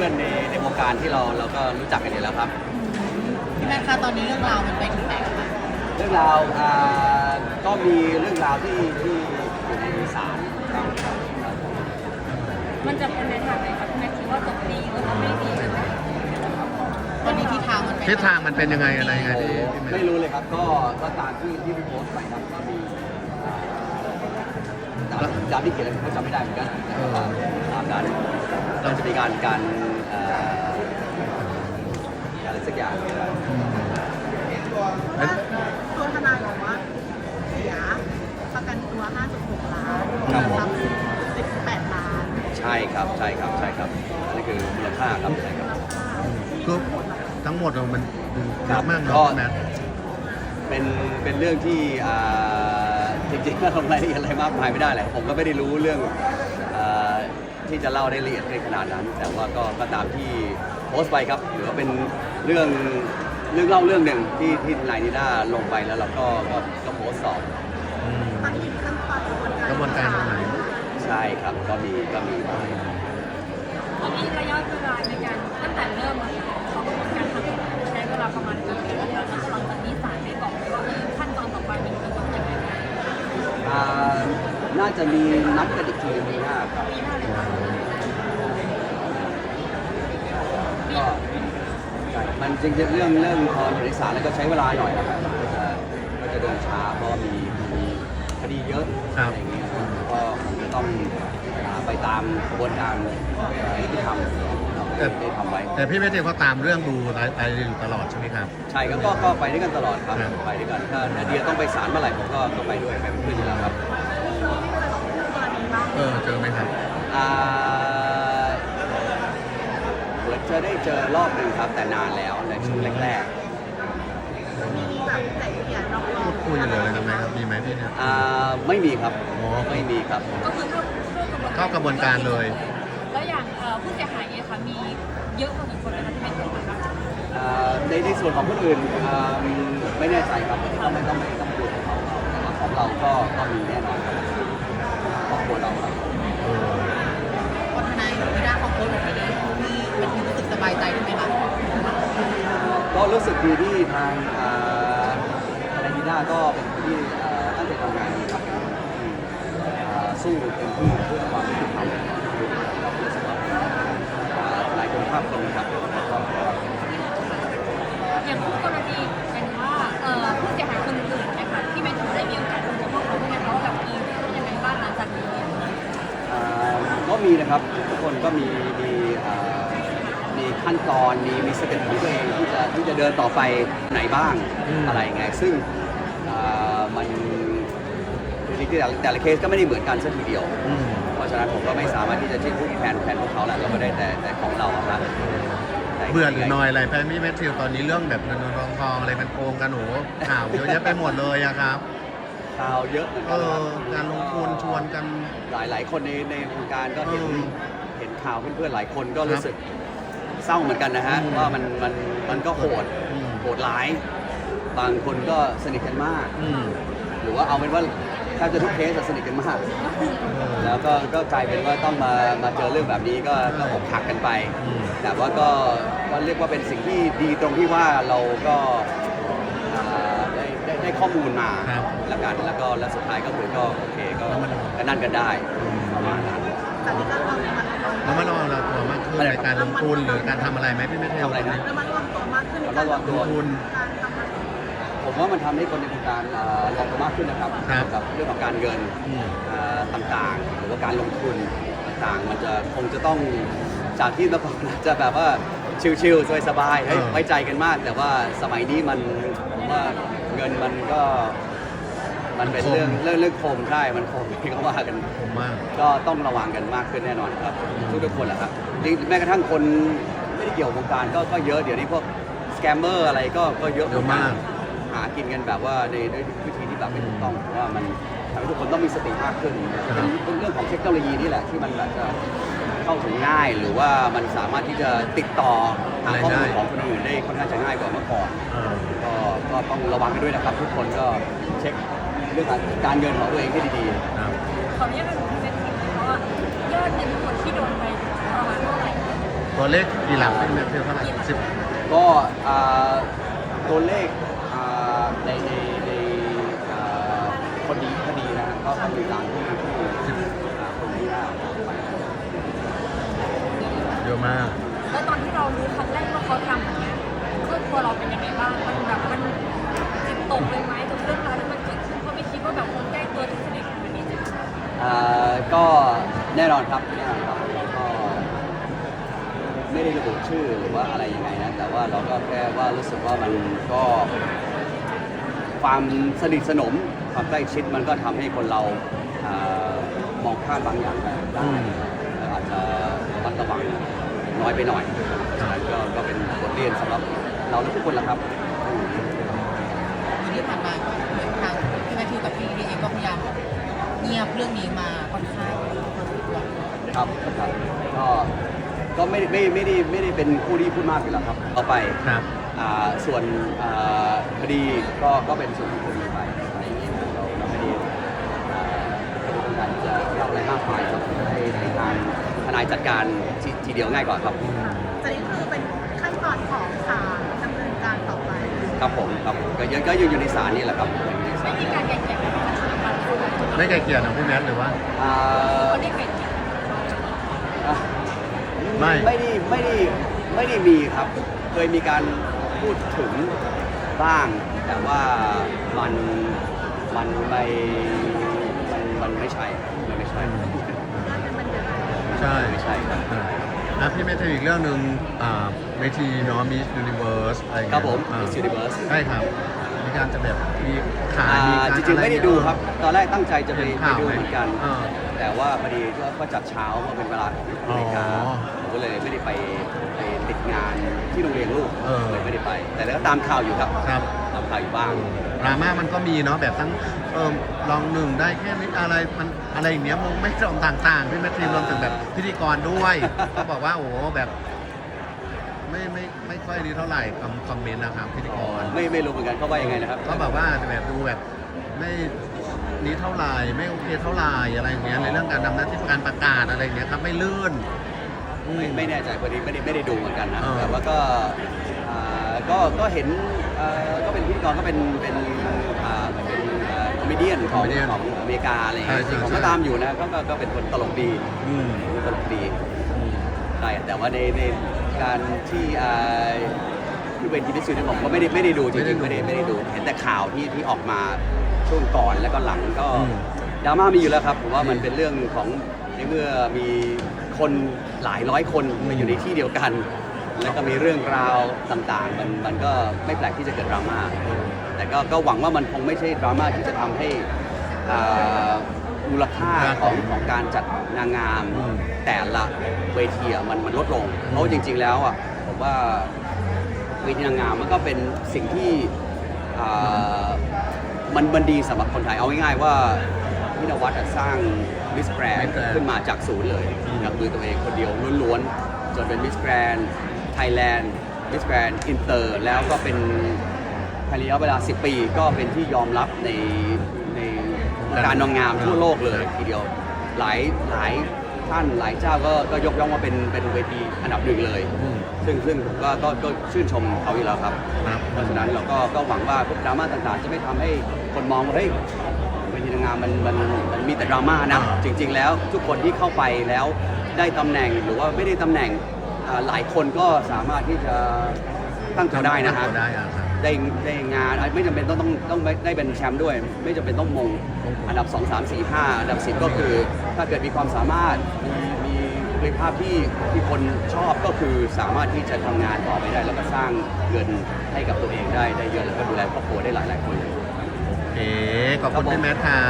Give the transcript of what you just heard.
พื่อนในในวงการที่เราเราก็รู้จักกันอยู่แล้วครับ พี่แม่คะตอนนี้เรื่องราวมันไปถึงไหนแล้วคะเรื่องราวอ่าก็มีเรื่องราวที่ที่อยู่ในศาลครับครับมันจะเป็นในทางไหนครับแม่คิดว่าจบดีหรือว่าไม่ดีหรือว่าตอนนี้ทิศทางมันไปทิศทางมันเป็นยังไงอะไรยังไงพี่พี่เมไม่ย์รู้เลยครับก็ก็ตามที่ที่พี่โพสต์ไปครับก็มีอ่าตามตามที่เขียนอะไรผมก็จำไม่ได้เหมือนกันตามนั้นเราจะมีการการเอ่ออะไร สักอย่างเนี่ยนะเอ้ยตัวทนายบอกว่าเสียประกันตัว 5.6 ล้านครับผม สิน18 ล้านใช่ครับใช่ครับใช่ครับอันนี่คือมูลค่าครับใช่ครับคือทั้งหมดมันเยอะมากเนาะพี่แมท เป็นเป็นเรื่องที่อ่าจริงๆก็ลงรายละเอียดอะไรมากมายไม่ได้แหละผมก็ไม่ได้รู้เรื่องอาที่จะเล่าได้ละเอียดในขนาดนั้น แต่ว่าก็ก็ตามที่โพสต์ไปครับหรือว่าเป็น เรื่องเรื่องเล่าเรื่องหนึ่งที่ที่นายนิด้าลงไปแล้วเราก็ก็ก็โพสต์สอบอืมตอนนี้อยู่ขั้นตอนกระบวนการกระบวนการตรงไหนใช่ครับก็มีก็มีไปมีระยะเวลาในการตั้งแต่เริ่มมาเขากระบวนการทำใช้เวลาประมาณกี่เดือนแล้วแล้วหลังจากนี้ศาลได้บอกไหมว่าเออขั้นตอนต่อไปมันคือต้องยังไงอ่าน่าจะมีนัดกันอีกทีในปีหน้าครับ ปีหน้าเลยค่ะ ก็ใช่มัน จริงๆเรื่องเรื่องพออยู่ในศาลแล้วก็ใช้เวลาหน่อยนะครับเอ่อก็จะเดินช้าเพราะว่ามีมีคดีเยอะครับอะไรอย่างเงี้ยก็คงจะต้องอ่าไปตามกระบวนการที่ทำเราได้ทำไว้แต่พี่เมย์เองก็ตามเรื่องดูรายรายละเอียดอยู่ตลอดใช่ไหมครับ ใช่ครับก็ก็ไปด้วยกันตลอดครับครับไปด้วยกันถ้านาเดียต้องไปศาลเมื่อไหร่ผมก็ก็ไปด้วยไปเป็นเพื่อนอยู่แล้วครับเออเจอไหมครับอ่าเหมือน จะได้เจอรอบหนึ่งครับแต่นานแล้วในช่วงแรกมีแบบไก่เกลี่ยรอบพูดคุยเหลืออะไรกันไหมครับ มีไหมพี่เนี่ย ๆอ่าไม่มีครับอ๋อไม่มีครับ ก็คือเข้าเข้ากระบวนการเลย แล้วอย่างเอ่อผู้เสียหายเนี่ยค่ะมีเยอะกว่ากี่คนนะคะที่เป็นผู้เสียหายอ่าในในส่วนของคนอื่นอ่าไม่แน่ใจครับต้องไม่ต้องไม่ต้องดูของเขาแต่ว่าของเราก็ก็มีแน่นอนครับครอบครัวเราครับเออพอทนายไม่ได้เขาโพสต์แบบนี้มีมันรู้สึกส บายใจขึ้นไหมคะก็รู้สึกดีที่ทางอ่าทนายดีน่าก็เป็นคนที่อ่าตั้งใจทำงานดีครับเป็นคนที่อ่าสู้เต็มที่เพื่อความยุติธรรมเรารู้สึกว่าอ่าหลายคนภาพคนครับก็อย่างผู้กรณีอย่างว่าเอ่อผู้เสียหายคนอื่นนะคะที่ไม่ถูกได้มีโอกาสคุยกับพวกเขาด้วยนะคะว่าแบบเออยังไงบ้างหลังจากนี้อ่าก็มีนะครับทุกคนก็มีมีอ่ามี ขั้นตอนมีมีสเต็ปของตัวเองที่จะที่จะเดินต่อไปไหนบ้างอืม อะไรไงซึ่งอ่ามันจริงๆแต่ละแต่ละเคสก็ไม่ได้เหมือนกันสักทีเดียว อืมเพราะฉะนั้นผมก็ไม่สามารถที่จะชี้พูดแทนแทนพวกเขาแหละเราก็ได้แต่แต่ของเราอะครับแต่เบื่อหรือน้อยอะไรไปพี่แมทธิวตอนนี้เรื่องแบบเงินทองทองอะไรมันโกงกันโหข่าวเยอะแยะไปหมดเลยอะครับข่าวเยอะเหมือนเอกันนะครับอการลงทุนชวนกัน หลายหลายคนในในวงการก็เห็นอืมเห็นข่าวเพื่อนๆหลายคนก็ครัรู้บสึกเศร้าเหมือนกันนะฮะอืมว่ามันมันมันก็โหดอืมโหดร้าย บางคนก็สนิทกันมากอืมหรือว่าเอาเป็นว่าแทบจะทุกเคสจะสนิทกันมากเออแล้วก็ก็กลายเป็นว่าต้องมามาเจอเรื่องแบบนี้ก็ก็อกหักกันไปอืมแต่ว่าก็ก็เรียกว่าเป็นสิ่งที่ดีตรงที่ว่าเราก็อ่าได้ได้ได้ข้อมูลมาครับแล้วกันแล้วก็แล้วสุดท้ายก็คือก็โอเคก็แล้วมันก็นั่นกันได้ประมาณนั้น จากนี้ก็เราระมัดระวังแล้วมาระวังเราตัวมากขึ้นในการลงทุนหรือการทำอะไรไหมพี่แมทธิวทำอะไรนะระมัดระวังตัวมากขึ้นในระการมัดระวังลตัวงทุนการทำอะไรผมว่ามันทำให้คนในวงการอ่าระวังตัวมากขึ้นนะครับครับ กับเรื่องของการเงินอืมอ่าต่างๆ หรือว่าการลงทุนต่างๆ มันจะคงจะต้องจากที่เมื่อก่อนอาจจะแบบว่าชิลๆสบายๆเฮ้ยเออ ไว้ใจกันมาก แต่ว่าสมัยนี้มันผมว่าเงินมันก็ มันเป็นเรื่องเรื่องเรื่องโคมใช่มันโคมที่เขาว่ากัน ผมมาก ก็ต้องระวังกันมากขึ้นแน่นอนครับ ทุกทุกๆคนแหละครับจริงแม้กระทั่งคนไม่ได้เกี่ยวกับวงการก็ก็เยอะเดี๋ยวนี้พวกสแกมเมอร์อะไรก็ก็เยอะเยอะมาก หากินกันแบบว่าในด้วยวิธีที่แบบไม่ถูกต้องผมว่ามันทำให้ทุกคนต้องมีสติมากขึ้นเป็นเป็นเรื่องของเทคโนโลยีนี่แหละที่มันแบบจะเข้าถึงง่าย หรือว่ามันสามารถที่จะติดต่อหาข้อมูลของคนอื่นได้ค่อนข้างจะง่ายกว่าเมื่อก่อน เออ ก็ก็ต้องระวังกันด้วยนะครับ ทุกคนก็เช็ค เรื่องการเงินของตัวเองให้ดีๆครับขออนุญาตเป็นพิเศษเพราะว่ายอดเงินทั้งหมดที่โดนไปประมาณเท่าไหร่กตัวเลขกี่หลักพี่แมทธิวเท่าไหร่สิบก็อ่าตัวเลขอ่าในในในอ่าคดีคดีนะฮะก็ก็มีตามที่ที่อ่าคนที่ได้ไปเยอะมากแล้วตอนที่เรารู้ครั้ น่นอนครับแน่นอนครับก็ไม่ได้ระบุชื่อหรือว่าอะไรยังไงนะแต่ว่าเราก็แค่ว่ารู้สึกว่ามันก็ ความสนิทสนมความใกล้ชิดมันก็ทำให้คนเราอ่ามองข้ามบางอย่างได้อืมแล้วอาจจะระมัดระวังน้อยไปหน่อยฉะนั้นก็ก็เป็นบทเรียนสำหรับเราและทุกคนละครับ ที่ผ่านมาก็เหมือนทางพี่แมทธิวกับพี่ลีเองก็พยายามเงียบเรื่องนี้มาค่อนข้างพอสมควร ครับครับก็ก็ไม่ไม่ไม่ได้ไม่ได้เป็นผู้ที่พูดมากอยู่แล้วครับเอาไปครับ อ่าส่วนอ่าคดีก็ก็เป็นส่วนของคดีไปอะไรอย่างเงี้ยเราเราไม่ได้อ่าไม่ได้ต้องการที่จะเล่าอะไรมากมายครับให้ให้ทางทนายจัดการทีทีเดียวง่ายกว่าครับแต่นี่คือเป็นขั้นตอนของศาลดำเนินการต่อไปครับผมครับผมก็ยังก็ยังอยู่ในศาลนี่แหละครับอยู่ในศาไม่ลมีการแข่งขันในการสำหรับคนได้ไกลเกลี่ยนะพี่แมทหรือว่าอ่า คนที่แข่งขันอะ ไม่ ไม่ได้ไม่ได้ไม่ได้มีครับ เคยมีการพูดถึงบ้าง แต่ว่ามันมันไม่มันมันไม่ใช่ครับมันไม่ใช่ใช่ไม่ใช่ครับอ่าแล้วพี่แมทธิวอีกเรื่องหนึ่งอ่าเวทีเนาะมิสยูนิเวิร์สอะไรอย่างครัเงี้บยผมอ่า Miss Universe ใช่ครับ มีการจะแบบมีขายอ่ามีการจริงๆไม่ได้ดูครับ ตอนแรกตั้งใจจะไปเห็นไปข่าวดูไหมเหมือนกัน เออ แต่ว่าพอดีก็ก็จัดเช้ามาเป็นเวลาของอเมริกาอ๋อผมก็เลยไม่ได้ไปไปติดงานที่โรงเรียนลูกเออ เลยไม่ได้ไป แต่ก็ตามข่าวอยู่ครับครับ ตามข่าวอยู่บ้าง ดราม่ามันก็มีเนาะแบบทั้งเออลองหนึ่งได้แค่นี้อะไรมันอะไรอย่างเงี้ยมงไม่ตรงต่างๆพี่แมทธิวรวมถึงแบบพิธีกรด้วย ก็บอกว่าโอ้โหแบบ ไม่ไม่ไม่ค่อยดีเท่าไหร่คำคอมเมนต์นะครับพิธีกรไม่ไม่รู้เหมือนกันเขาว่ายังไงนะครับ ก็แบบว่าแบบดูแบบไม่นี้เท่าไหร่ไม่โอเคเท่าไหร่อะไรอย่างเงี้ยในเรื่องการทำหน้าที่การประกาศอะไรอย่างเงี้ยครับไม่ลื่นอืมไม่ไม่แน่ใจพอดีไม่ได้ไม่ได้ดูเหมือนกันนะเออ แต่ว่าก็อ่าก็ก็เห็นอ่าก็เป็นพิธีกรก็เป็นเป็นอ่าเป็นคอมเมดี้ของของอเมริกาอะไรอย่างเงี้ยใช่ใช่ ผมก็ใช่ตามอยู่นะก็ก็ก็เป็นคนตลกดีอืม ตลกดีใช่แต่ว่าในใน การที่อ่าที่เวนทีพิสูจน์ผมก็ไม่ได้ไม่ได้ดูจริงๆไม่ไม่ได้ได้ดูไม่ได้ดูเห็นแต่ข่าวที่ที่ออกมาช่วงก่อนแล้วก็หลังก็อืม ดราม่ามีอยู่แล้วครับผมว่ามันเป็นเรื่องของในเมื่อมีคนหลายร้อยคนมาอยู่ในที่เดียวกัน แล้วก็มีเรื่องราวต่างๆ มันมันก็ไม่แปลกที่จะเกิดดราม่าแต่ก็ก็หวังว่ามันคงไม่ใช่ดราม่าที่จะทำให้อ่า มูลค่าของของการจัดนางงามอืมแต่ละเวทีอะมันมันลดลงเพราะว่าจริง ๆ แล้วอะผมว่าเวทีนางงามมันก็เป็นสิ่งที่อ่ามันมันดีสำหรับคนไทยเอาง่ายๆว่าพี่นวัดอะสร้างมิสแกรน Miss Grand ขึ้นมาจากศูนย์เลยอืมจากมือตัวเองคนเดียวล้วนๆจนเป็นมิสแกรนไทยแลนด์มิสแกรนอินเตอร์แล้วก็เป็นภายในระยะเวลา 10 ปีก็เป็นที่ยอมรับในใน การนางงามทั่วโลกเลยทีเดียวหลายหลายท่านหลายเจ้าก็ก็ยกย่องว่าเป็นเป็นเวทีอันดับหนึ่งเลย อืม ซึ่งซึ่งผมก็ก็ก็ชื่นชมเขาอยู่แล้วครับ ครับ เพราะฉะนั้นเราก็ก็หวังว่าพวกดราม่าต่างๆ จะไม่ทำให้คนมองว่าเฮ้ยเวทีนางงามมันมันมันมีแต่ดราม่านะอ่าจริง ๆ แล้วทุกคนที่เข้าไปแล้วได้ตำแหน่งหรือว่าไม่ได้ตำแหน่งอ่าหลายคนก็สามารถที่จะตั้งตัวได้นะฮะตั้งตัวได้อะครับ ได้ได้งานไม่จำเป็นต้องต้องต้องได้เป็นแชมป์ด้วย ไม่จำเป็นต้องมงอันดับ 2 3 4 5 อันดับ 10 ก็คือถ้าเกิดมีความสามารถมีมีภาพที่ที่คนชอบก็คือสามารถที่จะทำงานต่อไปได้ แล้วก็สร้างเงินให้กับตัวเองได้ได้เยอะแล้วก็ดูแลครอบครัวได้หลายหลายคนเลยโอเคขอบคุณพี่แมทค่ะ